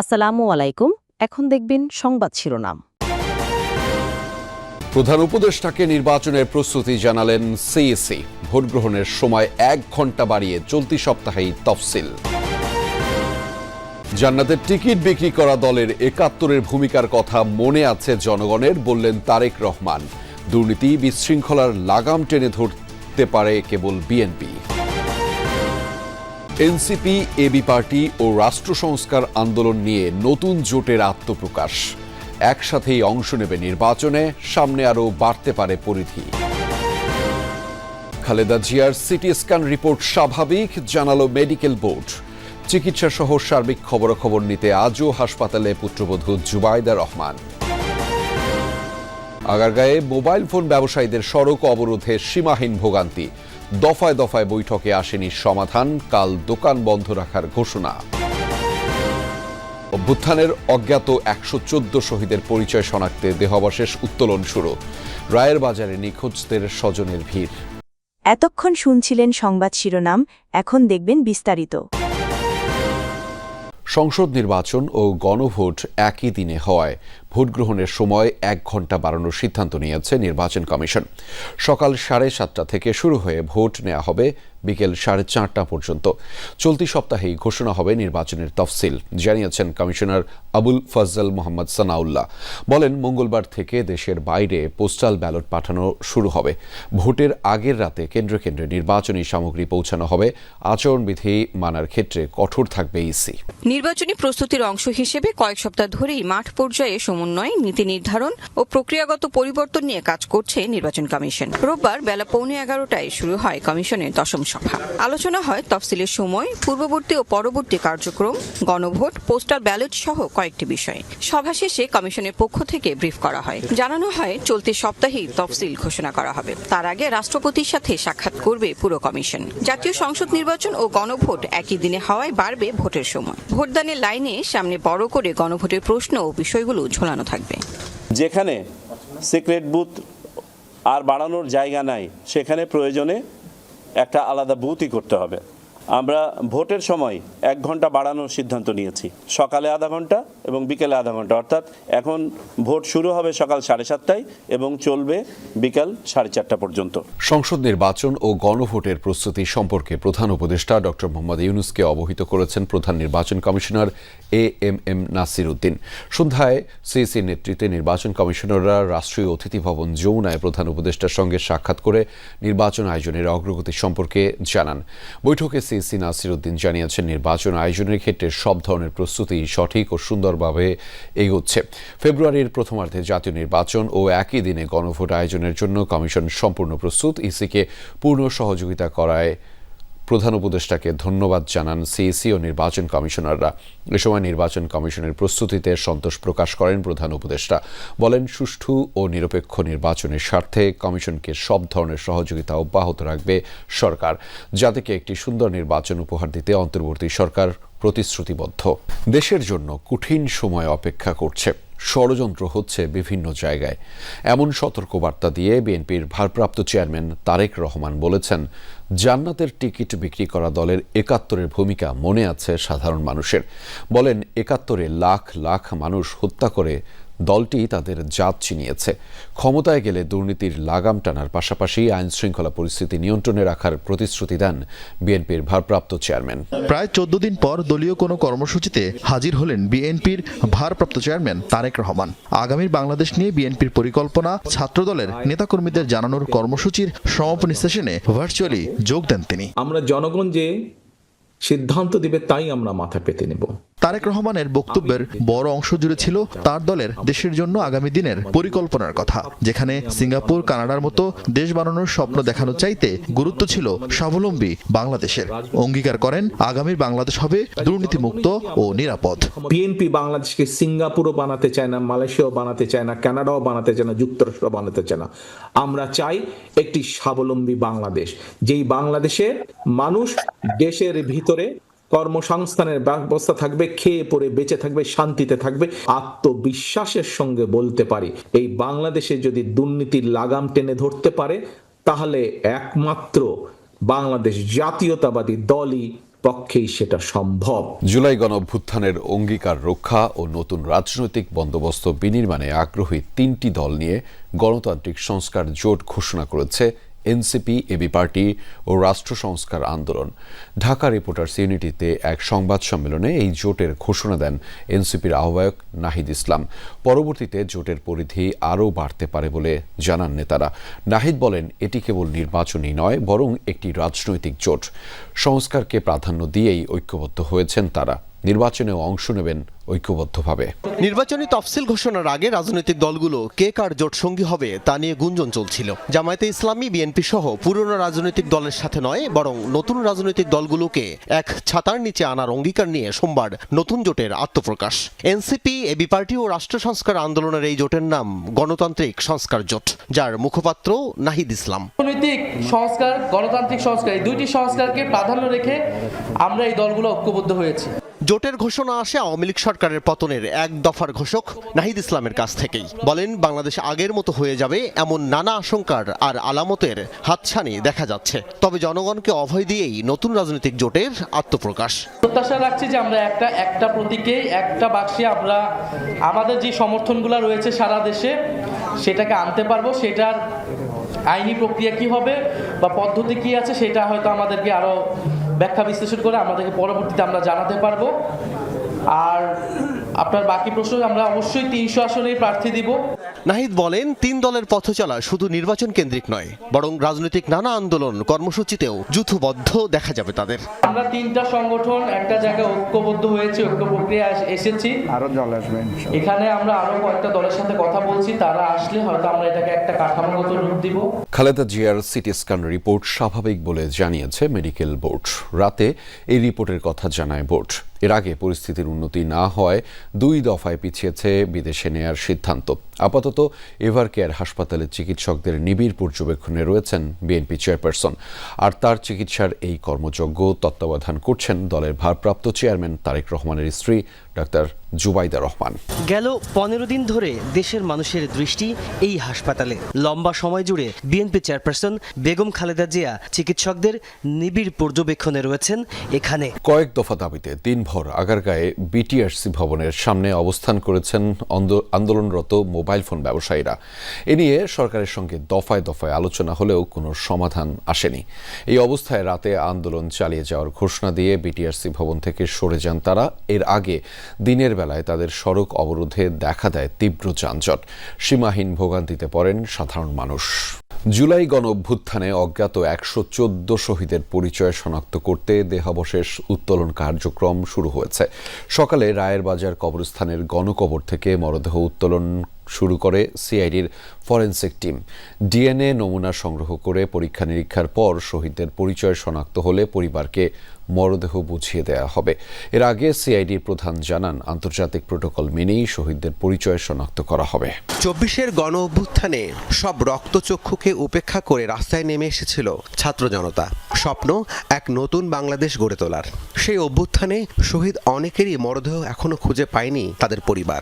আসসালামু আলাইকুম। এখন দেখবেন সংবাদ শিরোনাম। প্রধান উপদেষ্টাকে নির্বাচনের প্রস্তুতি জানালেন সিইসি। ভোট গ্রহণের সময় এক ঘণ্টা বাড়িয়ে চলতি সপ্তাহেই তফসিল। জান্নাতের টিকিট বিক্রি করা দলের একাত্তরের ভূমিকার কথা মনে আছে জনগণের, বললেন তারেক রহমান। দুর্নীতি বিশৃঙ্খলার লাগাম টেনে ধরতে পারে কেবল বিএনপি। এনসিপি, এবি পার্টি ও রাষ্ট্র সংস্কার আন্দোলন নিয়ে নতুন জোটের আত্মপ্রকাশ। একসাথেই অংশ নেবে নির্বাচনে, সামনে আরও বাড়তে পারে পরিধি। খালেদা জিয়ার সিটি স্ক্যান রিপোর্ট স্বাভাবিক, জানালো মেডিকেল বোর্ড। চিকিৎসা সহ সার্বিক খবরাখবর নিতে আজও হাসপাতালে পুত্রবধূ জুবাইদা রহমান। আগারগাঁয়ে মোবাইল ফোন ব্যবসায়ীদের সড়ক অবরোধে সীমাহীন ভোগান্তি। দফায় দফায় বৈঠকে আসেনি সমাধান কাল দোকান বন্ধ রাখার ঘোষণা। অভ্যুত্থানের অজ্ঞাত একশো চোদ্দ শহীদের পরিচয় শনাক্তে দেহাবশেষ উত্তোলন শুরু। রায়ের বাজারে নিখোঁজদের স্বজনের ভিড়। এতক্ষণ শুনছিলেন সংবাদ শিরোনাম এখন দেখবেন বিস্তারিত। সংসদ নির্বাচন ও গণভোট একই দিনে হওয়ায় ভোট গ্রহণের সময় এক ঘণ্টা বাড়ানোর সিদ্ধান্ত নিয়েছে নির্বাচন কমিশন। সকাল সাড়ে সাতটা থেকে শুরু হয়ে ভোট নেওয়া হবে বিকেল সাড়ে চারটা পর্যন্ত। চলতি সপ্তাহেই ঘোষণা হবে নির্বাচনের তফসিল, জানিয়েছেন কমিশনার আবুল ফজল মোহাম্মদ সানাউল্লাহ। বলেন, মঙ্গলবার থেকে দেশের বাইরে পোস্টাল ব্যালট পাঠানো শুরু হবে। ভোটের আগের রাতে কেন্দ্রে কেন্দ্রে নির্বাচনী সামগ্রী পৌঁছানো হবে। আচরণবিধি মানার ক্ষেত্রে কঠোর থাকবে ইসি। নির্বাচনী প্রস্তুতির অংশ হিসেবে কয়েক সপ্তাহ ধরেই মাঠ পর্যায়ে সমন্বয়, নীতি নির্ধারণ ও প্রক্রিয়াগত পরিবর্তন নিয়ে কাজ করছে নির্বাচন কমিশন। রোববার বেলা পৌনে এগারোটায় শুরু হয় কমিশনের দশম সভা। আলোচনা হয় তফসিলের সময়, পূর্ববর্তী ও পরবর্তী কার্যক্রম, গণভোট, পোস্টাল ব্যালট সহ কয়েকটি বিষয়ে। সভা শেষে কমিশনের পক্ষ থেকে ব্রিফ করা হয়। জানানো হয়, চলতি সপ্তাহেই তফসিল ঘোষণা করা হবে। তার আগে রাষ্ট্রপতির সাথে সাক্ষাৎ করবে পুরো কমিশন। জাতীয় সংসদ নির্বাচন ও গণভোট একই দিনে হওয়ায় বাড়বে ভোটের সময়। ভোটদানের লাইনে সামনে বড় করে গণভোটের প্রশ্ন ও বিষয়গুলো ঝোলানো থাকবে। যেখানে সিক্রেট বুথ আর বাড়ানোর জায়গা নাই, সেখানে প্রয়োজনে একটা আলাদা বুথই করতে হবে। আমরা ভোটের সময় এক ঘণ্টা বাড়ানোর সিদ্ধান্ত নিয়েছি। সকালে আধা ঘণ্টা এবং বিকেলে আধা ঘণ্টা। অর্থাৎ এখন ভোট শুরু হবে সকাল সাড়ে সাতটায় এবং চলবে বিকাল সাড়ে চারটা পর্যন্ত। সংসদ নির্বাচন ও গণভোটের প্রস্তুতি সম্পর্কে প্রধান উপদেষ্টা ডক্টর মোহাম্মদ ইউনুসকে অবহিত করেছেন প্রধান নির্বাচন commissioner A M M Nasir Uddin সন্ধ্যায় সিইসির নেতৃত্বে নির্বাচন কমিশনাররা রাষ্ট্রীয় অতিথি ভবন যমুনায় প্রধান উপদেষ্টার সঙ্গে সাক্ষাৎ করে নির্বাচন আয়োজনের অগ্রগতি সম্পর্কে জানান। বৈঠকে সিইসি নাসির উদ্দিন জানিয়েছেন, নির্বাচন আয়োজনের ক্ষেত্রে সব ধরনের প্রস্তুতি সঠিক ও সুন্দরভাবে এগোচ্ছে। ফেব্রুয়ারির প্রথমার্ধে জাতীয় নির্বাচন ও একই দিনে গণভোট আয়োজনের জন্য কমিশন সম্পূর্ণ প্রস্তুত। ইসিকে পূর্ণ সহযোগিতা করায় প্রধান উপদেষ্টাকে ধন্যবাদ জানান সিইসি ও নির্বাচন কমিশনাররা। এ সময় নির্বাচন কমিশনের প্রস্তুতিতে সন্তোষ প্রকাশ করেন প্রধান উপদেষ্টা। বলেন, সুষ্ঠু ও নিরপেক্ষ নির্বাচনের স্বার্থে কমিশনকে সব ধরনের সহযোগিতা অব্যাহত রাখবে সরকার। যাদেরকে একটি সুন্দর নির্বাচন উপহার দিতে অন্তর্বর্তী সরকার প্রতিশ্রুতিবদ্ধ। দেশের জন্য কঠিন সময় অপেক্ষা করছে। ষড়যন্ত্র হচ্ছে বিভিন্ন জায়গায়। এমন সতর্কবার্তা দিয়ে বিএনপির ভারপ্রাপ্ত চেয়ারম্যান তারেক রহমান বলেছেন, জান্নাতের টিকিট বিক্রি করা দলের একাত্তরের ভূমিকা মনে আছে সাধারণ মানুষের। বলেন, একাত্তরে লাখ লাখ মানুষ হত্যা করে দলটি তাদের জাত চিনিয়েছে ক্ষমতায় গেলে দুর্নীতির লাগাম টানার পাশাপাশি আইন শৃঙ্খলা পরিস্থিতি নিয়ন্ত্রণে রাখার প্রতিশ্রুতি দেন বিএনপির ভারপ্রাপ্ত চেয়ারম্যান। প্রায় চোদ্দ দিন পর দলীয় কোনো কর্মসূচিতে হাজির হলেন বিএনপির ভারপ্রাপ্ত চেয়ারম্যান তারেক রহমান। আগামীর বাংলাদেশ নিয়ে বিএনপির পরিকল্পনা ছাত্রদলের নেতাকর্মীদের জানানোর কর্মসূচির সমাপনী সেশনে ভার্চুয়ালি যোগ দেন তিনি। আমরা জনগণ যে সিদ্ধান্ত দিবে তাই আমরা মাথা পেতে নেব। তারেক রহমানের বক্তব্যের বড় অংশ জুড়ে ছিল তার দলের দেশের জন্য আগামী দিনের পরিকল্পনার কথা যেখানে সিঙ্গাপুর কানাডার মতো দেশ বানানোর স্বপ্ন দেখানো চাইতে গুরুত্ব ছিল স্বাবলম্বী বাংলাদেশের। অঙ্গীকার করেন আগামীর বাংলাদেশ হবে দুর্নীতিমুক্ত ও নিরাপদ। বিএনপি বাংলাদেশকে সিঙ্গাপুরও বানাতে চায় না মালয়েশিয়াও বানাতে চায় না কানাডাও বানাতে চায় না যুক্তরাষ্ট্র বানাতে চায় না। আমরা চাই একটি স্বাবলম্বী বাংলাদেশ যেই বাংলাদেশে মানুষ দেশের ভিতরে কর্মসংস্থানের ব্যবস্থা থাকবে, খেয়ে পরে বেঁচে থাকবে, শান্তিতে থাকবে, আত্মবিশ্বাসের সঙ্গে বলতে পারি। এই বাংলাদেশে যদি দুর্নীতির লাগাম টেনে ধরতে পারে, তাহলে একমাত্র বাংলাদেশ জাতীয়তাবাদী দলই পক্ষেই সেটা সম্ভব। জুলাই গণঅভ্যুত্থানের অঙ্গীকার রক্ষা ও নতুন রাজনৈতিক বন্দোবস্ত বিনির্মাণে আগ্রহী তিনটি দল নিয়ে গণতান্ত্রিক সংস্কার জোট ঘোষণা করেছে এনসিপি, এবি পার্টি ও রাষ্ট্র সংস্কার আন্দোলন। ঢাকা রিপোর্টার্স ইউনিটিতে এক সংবাদ সম্মেলনে এই জোটের ঘোষণা দেন এনসিপির আহ্বায়ক নাহিদ ইসলাম। পরবর্তীতে জোটের পরিধি আরও বাড়তে পারে বলে জানান নেতারা। নাহিদ বলেন, এটি কেবল নির্বাচনী নয়, বরং একটি রাজনৈতিক জোট। সংস্কারকে প্রাধান্য দিয়েই ঐক্যবদ্ধ হয়েছেন তারা। নির্বাচনেও অংশ নেবেন ঐক্যবদ্ধভাবে। নির্বাচনী তফসিল ঘোষণার আগে রাজনৈতিক দলগুলো কে কার জোট সঙ্গী হবে তা নিয়ে গুঞ্জন চলছিল। জামায়াতে ইসলামী বিএনপি সহ পুরনো রাজনৈতিক দলের সাথে নয় বরং নতুন রাজনৈতিক দলগুলোকে এক ছাতার নিচে আনার অঙ্গীকার নিয়ে সোমবার নতুন জোটের আত্মপ্রকাশ। এনসিপি এবি পার্টি ও রাষ্ট্র সংস্কার আন্দোলনের এই জোটের নাম গণতান্ত্রিক সংস্কার জোট যার মুখপাত্র নাহিদ ইসলাম। অর্থনৈতিক সংস্কার গণতান্ত্রিক সংস্কার এই দুইটি সংস্কারকে প্রাধান্য রেখে আমরা এই দলগুলো ঐক্যবদ্ধ হয়েছি। জোটের ঘোষণা আসে আওয়ামী লীগ সরকারের পতনের এক দফার ঘোষক নাহিদ ইসলামের কাছ থেকেই। বলেন, বাংলাদেশ আগের মতো হয়ে যাবে এমন নানা আশঙ্কার আর আলামতের হাতছানি দেখা যাচ্ছে। তবে জনগণকে অভয় দিয়েই নতুন রাজনৈতিক জোটের আত্মপ্রকাশ। প্রত্যাশা রাখছি যে আমরা একটা একটা প্রতীকে, একটা বাক্সে আমরা, আমাদের যে সমর্থনগুলো রয়েছে সারা দেশে, সেটাকে আনতে পারব, সেটার আইনি প্রক্রিয়া কি হবে বা পদ্ধতি কি আছে সেটা হয়তো আমাদেরকে আরও ব্যাখ্যা বিশ্লেষণ করে আমাদেরকে পরবর্তীতে আমরা জানাতে পারব। আর আপনার বাকি প্রশ্ন আমরা অবশ্যই তিনশো আসনেই প্রার্থী দিব। নাহিদ বলেন তিন দলের পথ চলা শুধু নির্বাচন কেন্দ্রিক নয় বরং রাজনৈতিক নানা আন্দোলন কর্মসূচিতেও যুথবদ্ধ দেখা যাবে তাদের। আমরা তিনটা সংগঠন একটা জায়গায় ঐক্যবদ্ধ হয়েছে ঐক্য প্রক্রিয়া এসেছি। আরও দল আসবেন এখানে আমরা আরও কয়েকটা দলের সাথে কথা বলছি তারা আসলে হয়তো আমরা এটাকে একটা কাঠামোগত রূপ দিব। খালেদা জিয়ার সিটি স্ক্যান রিপোর্ট স্বাভাবিক বলে জানিয়েছে মেডিকেল বোর্ড। রাতে এই রিপোর্টের কথা জানায় বোর্ড। এর আগে পরিস্থিতির উন্নতি না হওয়ায় দুই দফায় পিছিয়েছে বিদেশে নেয়ার সিদ্ধান্ত। আপাতত এভার কেয়ার হাসপাতালের চিকিৎসকদের নিবিড় পর্যবেক্ষণে রয়েছেন বিএনপি চেয়ারপারসন। আর তার চিকিৎসার এই কর্মযজ্ঞ তত্ত্বাবধান করছেন দলের ভারপ্রাপ্ত চেয়ারম্যান তারেক রহমানের স্ত্রী ডাক্তার জুবাইদা রহমান। গেল পনেরো দিন ধরে দেশের মানুষের দৃষ্টি এই হাসপাতালে। লম্বা সময় জুড়ে বিএনপি চেয়ারপারসন বেগম খালেদা জিয়া চিকিৎসকদের নিবিড় পর্যবেক্ষণে রয়েছেন এখানে। কয়েক দফা দাবিতে দিনভর আগারগাঁয়ে বিটিআরসি ভবনের সামনে অবস্থান করেছেন আন্দোলনরত মোবাইল ফোন ব্যবসায়ীরা। এ নিয়ে সরকারের সঙ্গে দফায় দফায় আলোচনা হলেও কোনো সমাধান আসেনি। এই অবস্থায় রাতে আন্দোলন চালিয়ে যাওয়ার ঘোষণা দিয়ে বিটিআরসি ভবন থেকে সরে যান তারা। এর আগে দিনের বেলায় তাদের সড়ক অবরোধে দেখা দেয় তীব্র যানজট। সীমাহীন ভোগান্তিতে পড়েন সাধারণ মানুষ। জুলাই গণ অভ্যুত্থানে অজ্ঞাত একশো চোদ্দ শহীদের পরিচয় শনাক্ত করতে দেহাবশেষ উত্তোলন কার্যক্রম শুরু হয়েছে। সকালে রায়ের বাজার কবরস্থানের গণকবর থেকে মরদেহ উত্তোলন শুরু করে সিআইডির ফরেনসিক টিম। ডিএনএ নমুনা সংগ্রহ করে পরীক্ষা নিরীক্ষার পর শহীদদের পরিচয় শনাক্ত হলে পরিবারকে মরদেহ বুঝিয়ে দেওয়া হবে। এর আগে সিআইডির প্রধান জানান, আন্তর্জাতিক প্রোটোকল মেনেই শহীদদের পরিচয় শনাক্ত করা হবে। চব্বিশের গণ অভ্যুত্থানে সব রক্তচক্ষুকে উপেক্ষা করে রাস্তায় নেমে এসেছিল ছাত্র জনতা। স্বপ্ন এক নতুন বাংলাদেশ গড়ে তোলার। সেই অভ্যুত্থানে শহীদ অনেকেরই মরদেহ এখনও খুঁজে পায়নি তাদের পরিবার।